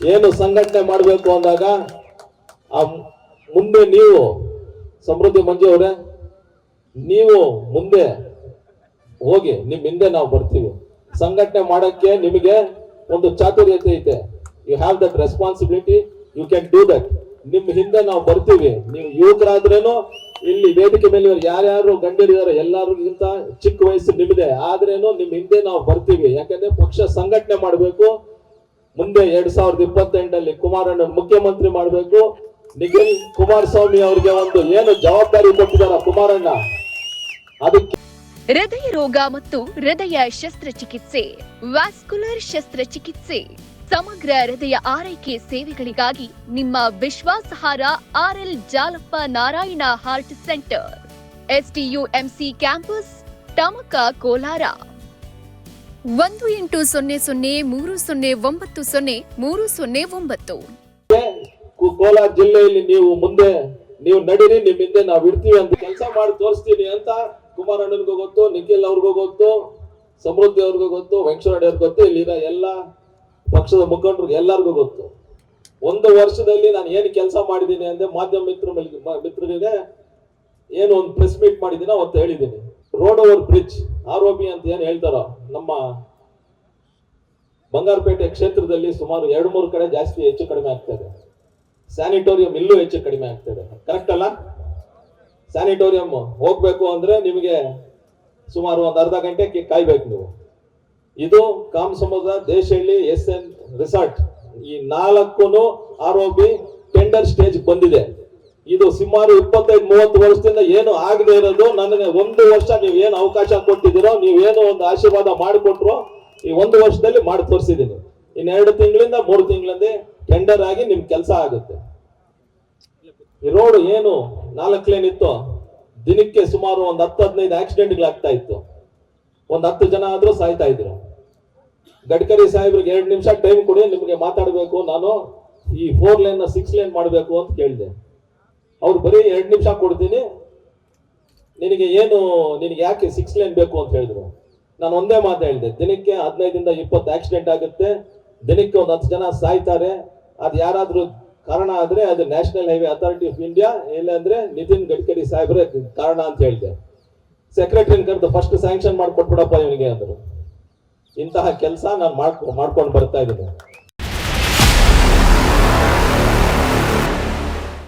ಏನು ಸಂಘಟನೆ ಮಾಡಬೇಕು ಅಂದಾಗ, ಆ ಮುಂದೆ ನೀವು, ಸಮೃದ್ಧಿ ಮಂಜು ಅವರೇ, ನೀವು ಮುಂದೆ ಹೋಗಿ ನಿಮ್ಮ ಹಿಂದೆ ನಾವು ಬರ್ತೀವಿ. ಸಂಘಟನೆ ಮಾಡಕ್ಕೆ ನಿಮಗೆ ಒಂದು ಚಾತುರ್ಯತೆ ಐತೆ. You have that responsibility you can do that ನಿಮ್ಮ ಹಿಂದೆ ನಾವು ಬರ್ತೀವಿ. ನೀವು ಯುವಕರಾದ್ರೇನು, ಇಲ್ಲಿ ವೇದಿಕೆ ಮೇಲೆ ಇವರು ಯಾರ್ಯಾರು ಗಂಡಿರಿದ್ದಾರೆ ಎಲ್ಲರಿಗಿಂತ ಚಿಕ್ಕ ವಯಸ್ಸು ನಿಮ್ದೆ. ಆದ್ರೇನು ನಿಮ್ಮ ಹಿಂದೆ ನಾವು ಬರ್ತೀವಿ. ಯಾಕಂದ್ರೆ ಪಕ್ಷ ಸಂಘಟನೆ ಮಾಡಬೇಕು ಮುಂದೆ ಎರಡ್ ಸಾವಿರದ ಇಪ್ಪತ್ತೆಂಟಲ್ಲಿ ಕುಮಾರಣ್ಣ ಮುಖ್ಯಮಂತ್ರಿ ಮಾಡಬೇಕು. ನಿಖಿಲ್ ಕುಮಾರಸ್ವಾಮಿ ಅವರಿಗೆ ಒಂದು ಏನು ಜವಾಬ್ದಾರಿ ಕೊಟ್ಟಿದ್ದಾರೆ ಕುಮಾರಣ್ಣ? ಅದಕ್ಕೆ ಹೃದಯ ರೋಗ ಮತ್ತು ಹೃದಯ ಶಸ್ತ್ರಚಿಕಿತ್ಸೆ, ವ್ಯಾಸ್ಕುಲರ್ ಶಸ್ತ್ರಚಿಕಿತ್ಸೆ, ಸಮಗ್ರ ಹೃದಯ ಆರೈಕೆ ಸೇವೆಗಳಿಗಾಗಿ ನಿಮ್ಮ ವಿಶ್ವಾಸಾರ್ಹ RL Jalappa Narayana heart centre STUMC campus Tamaka Kolar. ಒಂದು ಎಂಟು ಸೊನ್ನೆ ಸೊನ್ನೆ ಮೂರು ಸೊನ್ನೆ ಒಂಬತ್ತು ಸೊನ್ನೆ ಮೂರು ಸೊನ್ನೆ ಒಂಬತ್ತು. ಕೋಲಾರ ಜಿಲ್ಲೆಯಲ್ಲಿ ನೀವು ಮುಂದೆ ನೀವು ನಡೀರಿ, ನಿಮ್ಮ ಹಿಂದೆ ನಾವು ಇಡ್ತೀವಿ ಅಂತ ಕೆಲಸ ಮಾಡಿ ತೋರಿಸ್ತೀನಿ ಅಂತ ಕುಮಾರಣ್ಣನಿಗೂ ಗೊತ್ತು, ನಿಖಿಲ್ ಅವ್ರಿಗೂ ಗೊತ್ತು, ಸಮೃದ್ಧಿ ಅವ್ರಿಗೂ ಗೊತ್ತು ವೆಂಕಟರೆಡ್ಡಿ ಅವ್ರಿಗೆ ಗೊತ್ತು, ಇಲ್ಲಿರೋ ಎಲ್ಲ ಪಕ್ಷದ ಮುಖಂಡರು ಎಲ್ಲರಿಗೂ ಗೊತ್ತು. ಒಂದು ವರ್ಷದಲ್ಲಿ ನಾನು ಏನು ಕೆಲಸ ಮಾಡಿದ್ದೀನಿ ಅಂದ್ರೆ ಮಾಧ್ಯಮ ಮಿತ್ರ ಮಿತ್ರರಿಗೆ ಏನು ಒಂದು ಪ್ರೆಸ್ ಮೀಟ್ ಮಾಡಿದ್ದೀನಿ ಅವತ್ತು ಹೇಳಿದ್ದೀನಿ. Road over bridge R B ಅಂತ ಏನು ಹೇಳ್ತಾರೋ, ನಮ್ಮ ಬಂಗಾರಪೇಟೆ ಕ್ಷೇತ್ರದಲ್ಲಿ ಸುಮಾರು ಎರಡು ಮೂರು ಕಡೆ ಜಾಸ್ತಿ ಹೆಚ್ಚು ಕಡಿಮೆ ಆಗ್ತದೆ ಸ್ಯಾನಿಟೋರಿಯಂ ಇಲ್ಲೂ ಹೆಚ್ಚು ಕಡಿಮೆ ಆಗ್ತದೆ ಕರೆಕ್ಟ್ ಅಲ್ಲ? ಸ್ಯಾನಿಟೋರಿಯಂ ಹೋಗ್ಬೇಕು ಅಂದ್ರೆ ನಿಮಗೆ ಸುಮಾರು ಒಂದು ಅರ್ಧ ಗಂಟೆ ಕಾಯ್ಬೇಕು ನೀವು. ಇದು ಕಾಮ್ ಸಮುದ್ರ ದೇಶಹಳ್ಳಿ, ಎಸ್ ಎನ್ ರಿಸಾರ್ಟ್. ಈ ನಾಲ್ಕು R O B tender stage ಬಂದಿದೆ. ಇದು ಸುಮಾರು ಇಪ್ಪತ್ತೈದು, ಮೂವತ್ತು ವರ್ಷದಿಂದ ಏನು ಆಗದೆ ಇರೋದು. ನನಗೆ ಒಂದು ವರ್ಷ ನೀವು ಏನು ಅವಕಾಶ ಕೊಟ್ಟಿದ್ದೀರೋ ನೀವೇನು ಒಂದು ಆಶೀರ್ವಾದ ಮಾಡಿಕೊಟ್ರು, ಈ ಒಂದು ವರ್ಷದಲ್ಲಿ ಮಾಡಿ ತೋರಿಸಿದ್ದೀನಿ. ಇನ್ನೆರಡು ತಿಂಗಳಿಂದ, ಮೂರು ತಿಂಗಳಿಂದ ಟೆಂಡರ್ ಆಗಿ ನಿಮ್ ಕೆಲಸ ಆಗುತ್ತೆ. ಈ ರೋಡ್ ಏನು ನಾಲ್ಕು ಲೇನ್ ಇತ್ತು ದಿನಕ್ಕೆ ಸುಮಾರು ಒಂದು ಹತ್ತು, ಹದಿನೈದು ಆಕ್ಸಿಡೆಂಟ್ಗಳಾಗ್ತಾ ಇತ್ತು. ಒಂದು ಹತ್ತು ಜನ ಆದ್ರೂ ಸಾಯ್ತಾ ಇದ್ರು. ಗಡ್ಕರಿ ಸಾಹೇಬ್ರಿಗೆ ಎರಡು ನಿಮಿಷ ಟೈಮ್ ಕೊಡಿ, ನಿಮಗೆ ಮಾತಾಡಬೇಕು. ನಾನು ಈ ಫೋರ್ ಲೈನ್ ಸಿಕ್ಸ್ ಲೈನ್ ಮಾಡಬೇಕು ಅಂತ ಕೇಳಿದೆ. ಅವ್ರು ಬರೀ ಎರಡು ನಿಮಿಷ ಕೊಡ್ತೀನಿ. ನಿನಗೆ ಏನು, ನಿನಗೆ ಯಾಕೆ ಸಿಕ್ಸ್ ಲೈನ್ ಬೇಕು ಅಂತ ಹೇಳಿದ್ರು? ನಾನು ಒಂದೇ ಮಾತು ಹೇಳಿದೆ, ದಿನಕ್ಕೆ ಹದಿನೈದಿಂದ ಇಪ್ಪತ್ತು ಆಕ್ಸಿಡೆಂಟ್ ಆಗುತ್ತೆ. ದಿನಕ್ಕೆ ಒಂದು ಹತ್ತು ಜನ ಸಾಯ್ತಾರೆ. ಅದು ಯಾರಾದರೂ ಕಾರಣ ಆದ್ರೆ ಅದು national highway authority of India ಇಲ್ಲ ಅಂದ್ರೆ ನಿತಿನ್ ಗಡ್ಕರಿ ಸಾಹೇಬ್ರೆ ಕಾರಣ ಅಂತ ಹೇಳಿದೆ. ಸೆಕ್ರೆಟರಿನ ಕರೆದು ಫಸ್ಟ್ ಸ್ಯಾಂಕ್ಷನ್ ಮಾಡಿಕೊಟ್ಬಿಡಪ್ಪ ಇವನಿಗೆ ಅಂದರು. ಇಂತಹ ಕೆಲಸ ನಾನು ಮಾಡ್ಕೊ, ಮಾಡ್ಕೊಂಡು ಬರ್ತಾ ಇದ್ದೀನಿ.